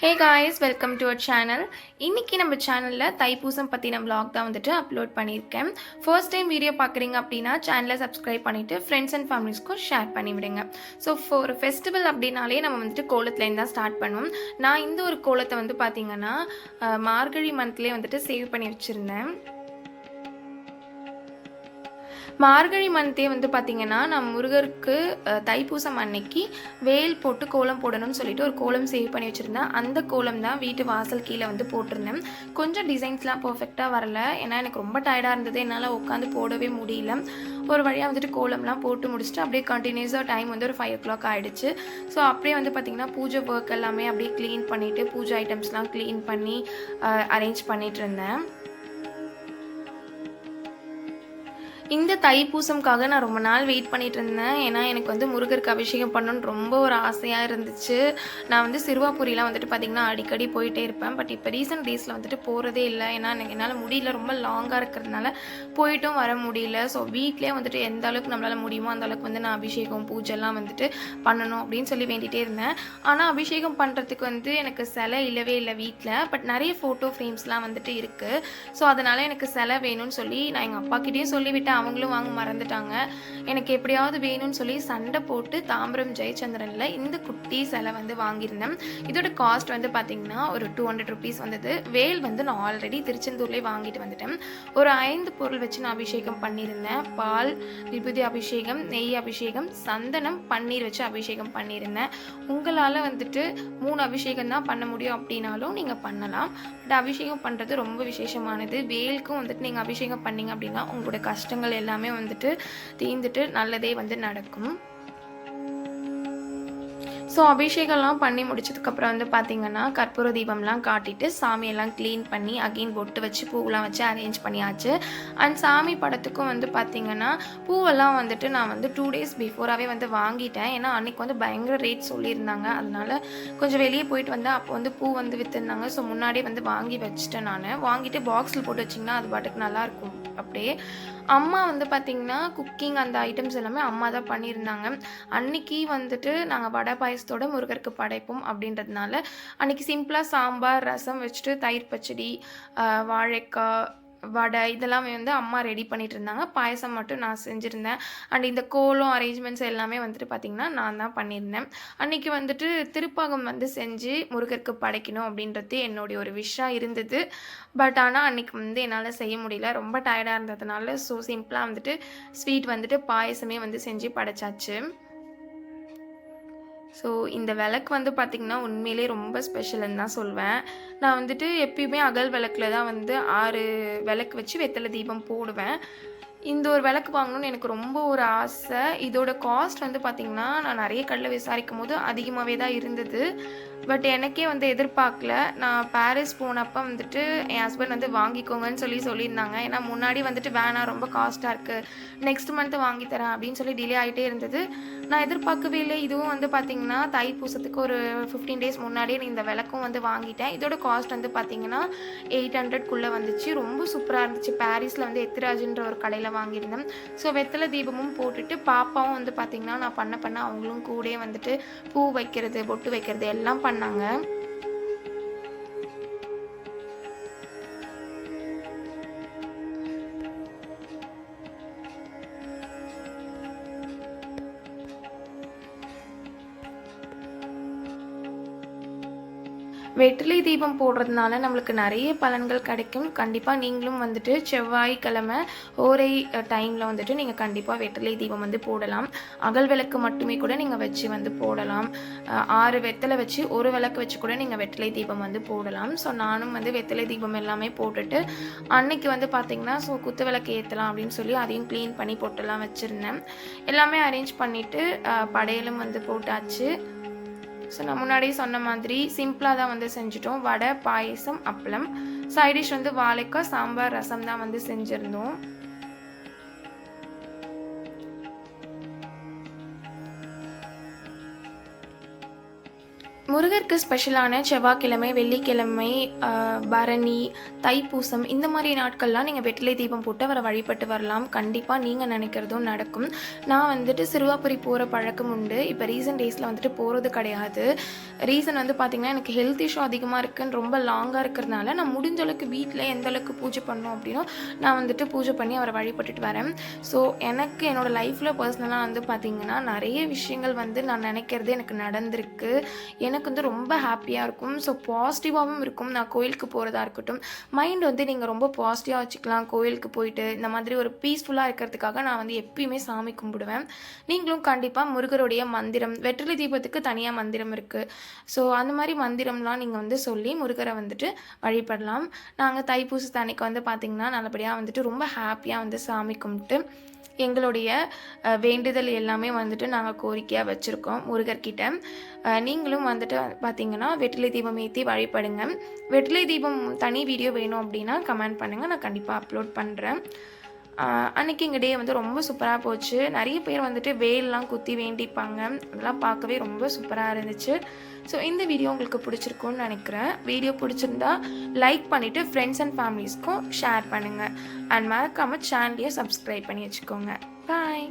Hey guys welcome to our channel இன்றைக்கி நம்ம சேனலில் தைப்பூசம் பற்றின வ்ளாக் தான் வந்துட்டு அப்லோட் பண்ணியிருக்கேன். ஃபர்ஸ்ட் டைம் வீடியோ பார்க்குறீங்க அப்படின்னா சேனலை சப்ஸ்கிரைப் பண்ணிவிட்டு ஃப்ரெண்ட்ஸ் அண்ட் ஃபேமிலிஸ்க்கும் ஷேர் பண்ணிவிடுங்க ஸோ ஃபோர் ஃபெஸ்டிவல் அப்படின்னாலே நம்ம வந்துட்டு கோலத்துலேருந்து தான் ஸ்டார்ட் பண்ணுவோம். நான் இந்த ஒரு கோலத்தை வந்து பார்த்திங்கன்னா மார்கழி மந்த்லேயே வந்துட்டு சேவ் பண்ணி வச்சுருந்தேன். மார்கழி மந்த்தே வந்து பார்த்திங்கன்னா நான் முருகருக்கு தைப்பூசம் அன்னைக்கு வேல் போட்டு கோலம் போடணும்னு சொல்லிட்டு ஒரு கோலம் சேவ் பண்ணி வச்சுருந்தேன். அந்த கோலம் தான் வீட்டு வாசல் கீழே வந்து போட்டிருந்தேன். கொஞ்சம் டிசைன்ஸ்லாம் பர்ஃபெக்டாக வரல. ஏன்னா எனக்கு ரொம்ப டயர்டாக இருந்தது. என்னால் உட்காந்து போடவே முடியல. ஒரு வழியாக வந்துட்டு கோலம்லாம் போட்டு முடிச்சுட்டு அப்படியே கண்டினியூஸாக டைம் வந்து ஒரு ஃபைவ் ஓ கிளாக் ஆகிடுச்சு ஸோ அப்படியே வந்து பார்த்திங்கன்னா பூஜை ஒர்க் எல்லாமே அப்படியே க்ளீன் பண்ணிவிட்டு பூஜை ஐட்டம்ஸ்லாம் க்ளீன் பண்ணி அரேஞ்ச் பண்ணிகிட்டு இருந்தேன். இந்த தைப்பூசம்காக நான் ரொம்ப நாள் வெயிட் பண்ணிட்டு இருந்தேன் ஏன்னா எனக்கு வந்து முருகருக்கு அபிஷேகம் பண்ணணும்னு ரொம்ப ஒரு ஆசையாக இருந்துச்சு. நான் வந்து சிறுவாபுரியெலாம் வந்துட்டு பார்த்திங்கன்னா அடிக்கடி போயிட்டே இருப்பேன். பட் இப்போ ரீசெண்ட் டேஸில் வந்துட்டு போகிறதே இல்லை. ஏன்னா எனக்கு என்னால் முடியல. ரொம்ப லாங்காக இருக்கிறதுனால போயிட்டும் வர முடியல. ஸோ வீட்லேயே வந்துட்டு எந்த அளவுக்கு நம்மளால் முடியுமோ அந்த அளவுக்கு வந்து நான் அபிஷேகம் பூஜைலாம் வந்துட்டு பண்ணணும் அப்படின்னு சொல்லி வேண்டிகிட்டே இருந்தேன். ஆனால் அபிஷேகம் பண்ணுறதுக்கு வந்து எனக்கு சிலை இல்லவே இல்லை வீட்டில் பட் நிறைய ஃபோட்டோ ஃப்ரேம்ஸ்லாம் வந்துட்டு இருக்குது ஸோ அதனால் எனக்கு சிலை வேணும்னு சொல்லி நான் எங்கள் அப்பாக்கிட்டேயும் சொல்லிவிட்டேன். அவங்களும் வாங்க மறந்துட்டாங்க. எனக்கு எப்படியாவது வேணும்னு சொல்லி சண்டை போட்டு தாம்பரம் ஜெயச்சந்திரனில் இந்த குட்டி சிலை வந்து வாங்கியிருந்தேன். இதோட காஸ்ட் வந்து பார்த்திங்கன்னா ஒரு டூ ஹண்ட்ரட் ருபீஸ் வந்தது. வேல் வந்து நான் ஆல்ரெடி திருச்செந்தூர்லேயே வாங்கிட்டு வந்துட்டேன். ஒரு ஐந்து பொருள் வச்சு நான் அபிஷேகம் பண்ணியிருந்தேன். பால் விபூதி அபிஷேகம் நெய் அபிஷேகம் சந்தனம் பன்னீர் வச்சு அபிஷேகம் பண்ணியிருந்தேன். உங்களால் வந்துட்டு மூணு அபிஷேகம் தான் பண்ண முடியும் அப்படின்னாலும் நீங்கள் பண்ணலாம். பட் அபிஷேகம் பண்ணுறது ரொம்ப விசேஷமானது. வேலுக்கும் வந்துட்டு நீங்கள் அபிஷேகம் பண்ணீங்க அப்படின்னா உங்களோட கஷ்டங்கள் எல்லாமே வந்துட்டு தீர்ந்துட்டு நல்லதே வந்து நடக்கும். ஸோ அபிஷேகம்லாம் பண்ணி முடிச்சதுக்கப்புறம் வந்து பார்த்தீங்கன்னா கற்பூர தீபம்லாம் காட்டிட்டு சாமியெல்லாம் க்ளீன் பண்ணி அகெயின் பொட்டு வச்சு பூவெல்லாம் வச்சு அரேஞ்ச் பண்ணியாச்சு. அண்ட் சாமி படத்துக்கும் வந்து பார்த்தீங்கன்னா பூவெல்லாம் வந்துட்டு நான் வந்து டூ டேஸ் பிஃபோராகவே வந்து வாங்கிட்டேன். ஏன்னா அன்னைக்கு வந்து பயங்கர ரேட் சொல்லியிருந்தாங்க. அதனால கொஞ்சம் வெளியே போயிட்டு வந்தேன் அப்போ வந்து பூ வந்து விற்றுருந்தாங்க ஸோ முன்னாடியே வந்து வாங்கி வச்சுட்டேன் நான். வாங்கிட்டு பாக்ஸில் போட்டு வச்சிங்கன்னா அது பாட்டுக்கு நல்லாயிருக்கும் அப்படியே அம்மா வந்து பார்த்திங்கன்னா குக்கிங் அந்த ஐட்டம்ஸ் எல்லாமே அம்மா தான் பண்ணியிருந்தாங்க. அன்னைக்கு வந்துட்டு நாங்கள் வடை பாயசத்தோட முருகருக்கு படைப்போம் அப்படின்றதுனால அன்னைக்கு சிம்பிளாக சாம்பார் ரசம் வச்சுட்டு தயிர் பச்சடி வாழைக்காய் வடை இதெல்லாமே வந்து அம்மா ரெடி பண்ணிட்டு இருந்தாங்க பாயசம் மட்டும் நான் செஞ்சுருந்தேன். அண்ட் இந்த கோலம் அரேஞ்ச்மெண்ட்ஸ் எல்லாமே வந்துட்டு பார்த்திங்கன்னா நான் தான் பண்ணியிருந்தேன். அன்னைக்கு வந்துட்டு திருப்பாகம் வந்து செஞ்சு முருகருக்கு படைக்கணும் அப்படின்றது என்னுடைய ஒரு விஷயம் இருந்தது. பட் ஆனால் அன்னைக்கு வந்து என்னால் செய்ய முடியல. ரொம்ப டயர்டாக இருந்ததுனால ஸோ சிம்பிளாக வந்துட்டு ஸ்வீட் வந்துட்டு பாயசமே வந்து செஞ்சு படைச்சாச்சு. ஸோ இந்த விளக்கு வந்து பார்த்திங்கன்னா உண்மையிலே ரொம்ப ஸ்பெஷல்னு தான் சொல்வேன். நான் வந்துட்டு எப்பயுமே அகல் விளக்கில் தான் வந்து ஆறு விளக்கு வச்சு வெத்தலை தீபம் போடுவேன். இந்த ஒரு விளக்கு வாங்கணும்னு எனக்கு ரொம்ப ஒரு ஆசை. இதோட காஸ்ட் வந்து பார்த்திங்கன்னா நான் நிறைய கடையில் விசாரிக்கும் போது அதிகமாகவே தான் இருந்தது. பட் எனக்கே வந்து எதிர்பார்க்கல. நான் பாரிஸ் போனப்போ வந்துட்டு என் ஹஸ்பண்ட் வந்து வாங்கிக்கோங்கன்னு சொல்லி சொல்லியிருந்தாங்க. ஏன்னா முன்னாடி வந்துட்டு வேணாம் ரொம்ப காஸ்ட்டாக இருக்குது நெக்ஸ்ட் மந்த்து வாங்கி தரேன் அப்படின்னு சொல்லி டிலே ஆகிட்டே இருந்தது. நான் எதிர்பார்க்கவே இல்லை. இதுவும் வந்து பார்த்திங்கன்னா தைப்பூசத்துக்கு ஒரு ஃபிஃப்டீன் டேஸ் முன்னாடியே நான் இந்த விளக்கும் வந்து வாங்கிட்டேன். இதோட காஸ்ட் வந்து பார்த்திங்கன்னா எயிட் ஹண்ட்ரட்குள்ளே வந்துச்சு. ரொம்ப சூப்பராக இருந்துச்சு. பாரிஸில் வந்து எத்திராஜுன்ற ஒரு கடையில் வாங்கியிருந்தேன். ஸோ வெத்தலை தீபமும் போட்டுட்டு பாப்பாவும் வந்து பார்த்திங்கன்னா நான் பண்ண பண்ண அவங்களும் கூட வந்துட்டு பூ வைக்கிறது பொட்டு வைக்கிறது எல்லாம் பண்ணாங்க. வெற்றிலை தீபம் போடுறதுனால நம்மளுக்கு நிறைய பலன்கள் கிடைக்கும். கண்டிப்பாக நீங்களும் வந்துட்டு செவ்வாய்க்கிழமை ஓரை டைமில் வந்துட்டு நீங்கள் கண்டிப்பாக வெற்றிலை தீபம் வந்து போடலாம். அகல் விளக்கு மட்டுமே கூட நீங்கள் வச்சு வந்து போடலாம். ஆறு வெத்தலை வச்சு ஒரு விளக்கு வச்சு கூட நீங்கள் வெற்றிலை தீபம் வந்து போடலாம். ஸோ நானும் வந்து வெற்றிலை தீபம் எல்லாமே போட்டுட்டு அன்னைக்கு வந்து பார்த்தீங்கன்னா ஸோ குத்து விளக்கு ஏற்றலாம் அப்படின்னு சொல்லி அதையும் க்ளீன் பண்ணி போட்டுலாம் வச்சுருந்தேன். எல்லாமே அரேஞ்ச் பண்ணிவிட்டு படையலும் வந்து போட்டாச்சு. ஸோ நான் முன்னாடியே சொன்ன மாதிரி சிம்பிளாக தான் வந்து செஞ்சுட்டோம். வடை பாயசம் அப்பளம். சைடிஷ் வந்து வாழைக்காய் சாம்பார் ரசம் தான் வந்து செஞ்சுருந்தோம். முருகருக்கு ஸ்பெஷலான செவ்வாய்க்கிழமை வெள்ளிக்கிழமை பரணி தைப்பூசம் இந்த மாதிரி நாட்கள்லாம் நீங்கள் வெற்றிலை தீபம் போட்டு அவரை வழிபட்டு வரலாம். கண்டிப்பாக நீங்கள் நினைக்கிறதும் நடக்கும். நான் வந்துட்டு சிறுவாபுரி போகிற பழக்கம் உண்டு. இப்போ ரீசன்ட் டேஸில் வந்துட்டு போகிறது கிடையாது. ரீசன் வந்து பார்த்திங்கன்னா எனக்கு ஹெல்த் இஷ்யூ அதிகமாக இருக்குன்னு ரொம்ப லாங்காக இருக்கிறதுனால நான் முடிஞ்ச அளவுக்கு வீட்டில் எந்த அளவுக்கு பூஜை பண்ணோம் அப்படின்னா நான் வந்துட்டு பூஜை பண்ணி அவரை வழிபட்டுட்டு வரேன். ஸோ எனக்கு என்னோடய லைஃப்பில் பர்சனலாக வந்து பார்த்திங்கன்னா நிறைய விஷயங்கள் வந்து நான் நினைக்கிறது எனக்கு நடந்திருக்கு. எனக்கு வந்து ரொம்ப ஹாப்பியாக இருக்கும். ஸோ பாசிட்டிவாகவும் இருக்கும். நான் கோயிலுக்கு போகிறதா இருக்கட்டும். மைண்ட் வந்து நீங்கள் ரொம்ப பாசிட்டிவாக வச்சுக்கலாம். கோயிலுக்கு போயிட்டு இந்த மாதிரி ஒரு பீஸ்ஃபுல்லாக இருக்கிறதுக்காக நான் வந்து எப்பயுமே சாமி கும்பிடுவேன். நீங்களும் கண்டிப்பாக முருகருடைய மந்திரம் வெற்றிலை தீபத்துக்கு தனியாக மந்திரம் இருக்குது ஸோ அந்த மாதிரி மந்திரம்லாம் நீங்கள் வந்து சொல்லி முருகரை வந்துட்டு வழிபடலாம். நாங்கள் தைப்பூசத்து அன்னைக்கு வந்து பார்த்திங்கன்னா நல்லபடியாக வந்துட்டு ரொம்ப ஹாப்பியாக வந்து சாமி கும்பிட்டு எங்களுடைய வேண்டுதல் எல்லாமே வந்துட்டு நாங்கள் கோரிக்கையாக வச்சுருக்கோம் முருகர்கிட்ட. நீங்களும் நீங்களும் வந்துட்டு பார்த்தீங்கன்னா வெற்றிலை தீபம் ஏற்றி வழிபடுங்க. வெற்றிலை தீபம் தனி வீடியோ வேணும் அப்படின்னா கமெண்ட் பண்ணுங்கள் நான் கண்டிப்பாக அப்லோட் பண்ணுறேன் அன்றைக்கி எங்கள் டே வந்து ரொம்ப சூப்பராக போச்சு. நிறைய பேர் வந்துட்டு வேல்லாம் குத்தி வேண்டிப்பாங்க. அதெல்லாம் பார்க்கவே ரொம்ப சூப்பராக இருந்துச்சு. ஸோ இந்த வீடியோ உங்களுக்கு பிடிச்சிருக்கும்னு நினைக்கிறேன். வீடியோ பிடிச்சிருந்தா லைக் பண்ணிவிட்டு ஃப்ரெண்ட்ஸ் அண்ட் ஃபேமிலிஸ்க்கும் ஷேர் பண்ணுங்கள் அண்ட் மறக்காமல் சேனலையும் சப்ஸ்கிரைப் பண்ணி வச்சுக்கோங்க. பாய்